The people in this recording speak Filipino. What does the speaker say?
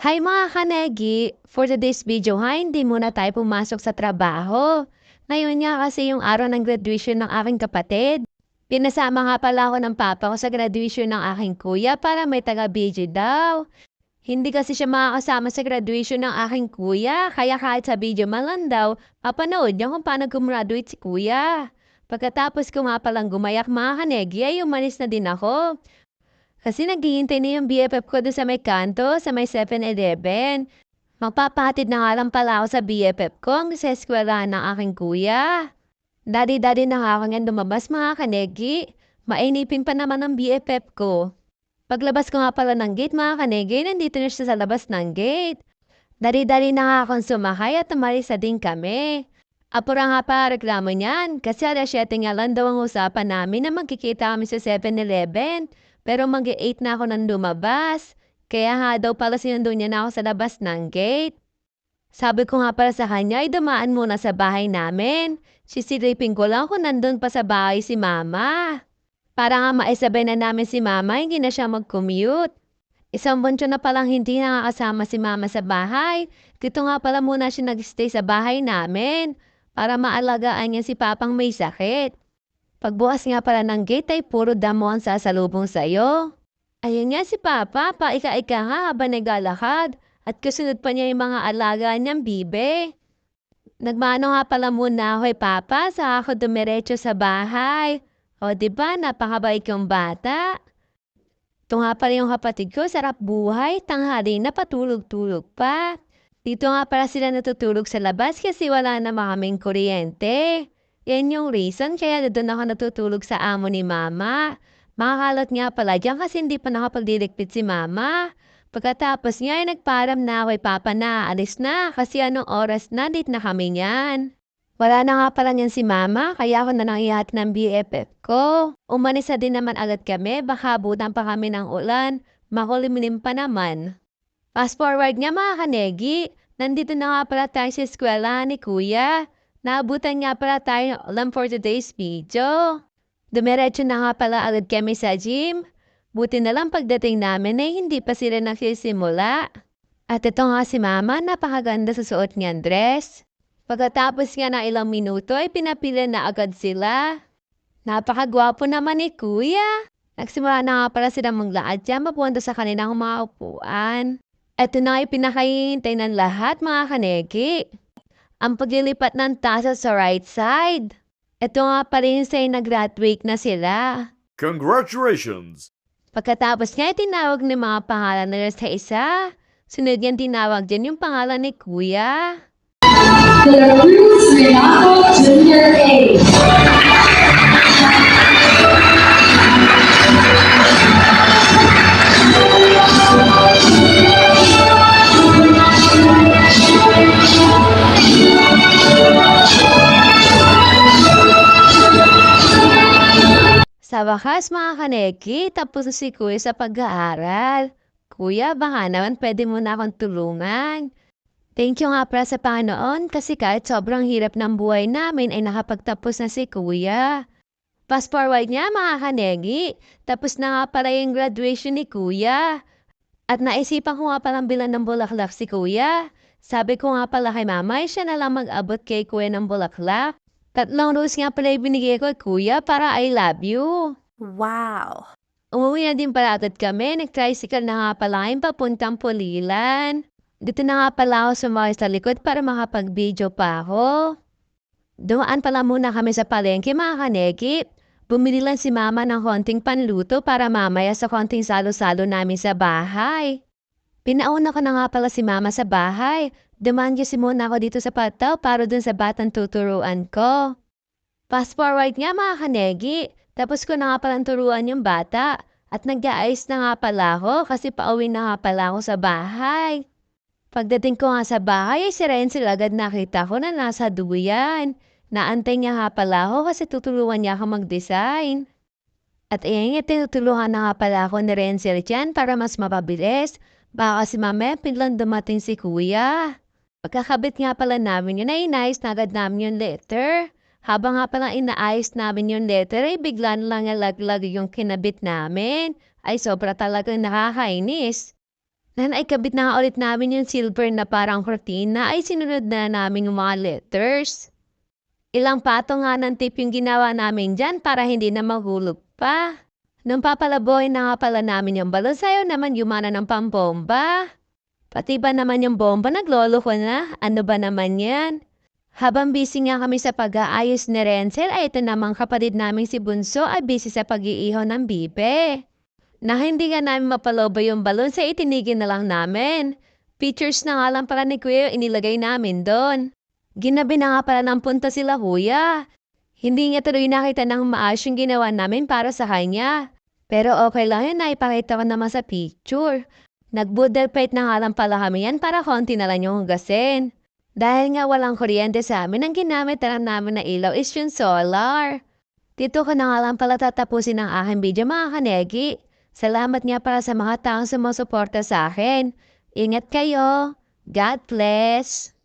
Hi mga kanegi! For today's video ha, hindi muna tayo pumasok sa trabaho. Ngayon nga kasi yung araw ng graduation ng aking kapatid. Pinasama nga pala ako ng papa ko sa graduation ng aking kuya para may taga-video daw. Hindi kasi siya makakasama sa graduation ng aking kuya, kaya kahit sa video man lang daw, papanood niya kung paano gumraduate si kuya. Pagkatapos ko nga palang gumayak mga kanegi, ay umalis na din ako. Kasi naghihintay na yung BFF ko doon sa may kanto, sa may 7-Eleven. Magpapahatid na nga lang pala ako sa BFF ko ang sa eskwelahan ng aking kuya. Dadi-dadi na nga ako lumabas mga kanegi. Mainipin pa naman ang BFF ko. Paglabas ko nga pala ng gate mga kanegi, nandito na siya sa labas ng gate. Dari-dari na nga akong sumakay at tumalis sa din kami. Apura nga pa reklamo niyan kasi alas 7 nga lang daw ang usapan namin na magkikita kami sa 7-Eleven. Pero mag-8 na ako nang lumabas. Kaya nga daw pala sinundo niya na ako sa labas ng gate. Sabi ko nga pala sa kanya ay dumaan muna sa bahay namin. Sisilipin ko lang kung nandun pa sa bahay si mama. Para nga maisabay na namin si mama, hindi na siya mag-commute. Isang buwan na palang hindi nakakasama si mama sa bahay. Dito nga pala muna siya nag-stay sa bahay namin para maalagaan niya si papang may sakit. Pagbukas nga pala ng gate ay puro damo ang sasalubong sa'yo. Ayun nga si Papa, paika-ika nga habang naglalakad at kasunod pa niya yung mga alaga niyang bibe. Nagmano nga pala muna ako kay Papa sa ako dumiretso sa bahay. O ba napakabait kong bata? Ito nga pala yung kapatid ko, sarap buhay, tanghali na patulog-tulog pa. Dito nga pala sila natutulog sa labas kasi wala na kaming kuryente. Yan yung reason kaya doon ako natutulog sa amo ni mama. Makakalot nga pala dyan kasi hindi pa nakapagdiligpit si mama. Pagkatapos niya ay nagparam na kay papa na alis na kasi anong oras na date na kami niyan. Wala na nga pala niyan si mama kaya ako na nangihat ng BFF ko. Umanis na din naman agad kami baka butan pa kami ng ulan. Makulimlim pa naman. Fast forward nga mga kanegi, nandito na nga pala tayo sa eskwela ni kuya. Naabutan nga pala tayo ng ulam for today's video. Dumiretso na nga pala agad kami sa gym. Buti na lang pagdating namin ay hindi pa sila nagsisimula. At ito nga si mama, napakaganda sa suot niyang dress. Pagkatapos nga na ilang minuto ay pinapila na agad sila. Napakagwapo naman ni kuya. Nagsimula na nga pala silang maglaad dyan mapunta sa kanilang mga upuan. Ito na ay pinakahihintay ng lahat mga kanegi ang paglilipat ng tasa sa right side. Ito nga pa rin sa nag-graduate na sila. Congratulations! Pagkatapos nga tinawag ni mga pangalan nila sa isa, sunod yan tinawag din yung pangalan ni Kuya. La Cruz Renato Junior A. wakas mga kaneki, tapos si Kuya sa pag-aaral. Kuya, baka naman pwede mo na akong tulungan. Thank you nga pala sa Panginoon kasi kahit sobrang hirap ng buhay namin ay nakapagtapos na si Kuya. Fast forward niya mga kanegi, tapos na nga pala yung graduation ni Kuya. At naisipan ko nga palang bilan ng bulaklak si Kuya. Sabi ko nga pala kay mama, siya na lang mag-abot kay Kuya ng bulaklak. Tatlong rose nga pala ibinigay ko kay Kuya para I love you. Wow. Umuwi na din pala agad kami. Nag-tricycle na nga pala kayong papuntang Pulilan. Dito na nga pala ako sumakay sa likod para makapag-video pa ako. Dumaan pala muna kami sa palengke mga kaneki. Bumili lang si mama ng konting panluto para mamaya sa konting salo-salo namin sa bahay. Pinauna ko na nga pala si mama sa bahay. Dumaan kasi muna ako dito sa pataw para dun sa batang tuturuan ko. Fast forward nga mga kanegi. Tapos ko na nga palang turuan yung bata. At nag-aayos na nga pala ako kasi pauwi na nga pala ako sa bahay. Pagdating ko nga sa bahay ay si Renzel agad nakita ko na nasa duyan. Naantay niya nga pala ako kasi tutulungan niya ako mag-design. At iyan nga tinutulungan na nga pala ako ni Renzel dyan para mas mapabilis. Baka si mama pinlang dumating si kuya. Pagkakabit nga pala namin yun ay inayos na agad namin yung letter. Habang nga pala inaayos namin yung letter ay bigla na lang nalaglag yung kinabit namin. Ay sobra talagang nakakainis. Na naikabit na nga ulit namin yung silver na parang cortina ay sinunod na namin yung mga letters. Ilang patong nga ng tip yung ginawa namin dyan para hindi na mahulog pa. Nung papalaboy na nga pala namin yung balon, sayo naman yumana ng pambomba. Pati ba naman yung bomba naglolo ko na? Ano ba naman yan? Habang busy nga kami sa pag-aayos ni Renzel, ay ito namang kapatid namin si Bunso ay busy sa pag-iihaw ng bibe. Na hindi nga namin mapalobo yung balon sa itinigin na lang namin. Pictures na nga lang pala ni Kuya inilagay namin doon. Ginabi na nga pala ng punta sila kuya. Hindi niya tuloy nakita ng maayos yung ginawa namin para sa kanya. Pero okay lang yun, naipakita ko naman sa picture. Nag-boodle plate na nga lang para konti na lang yung hugasin. Dahil nga walang kuryente sa amin, ang ginamit na namin na ilaw is yung solar. Dito ko na nga lang pala tatapusin ang aking video mga kanegi. Salamat nga para sa mga taong sumusuporta sa akin. Ingat kayo. God bless.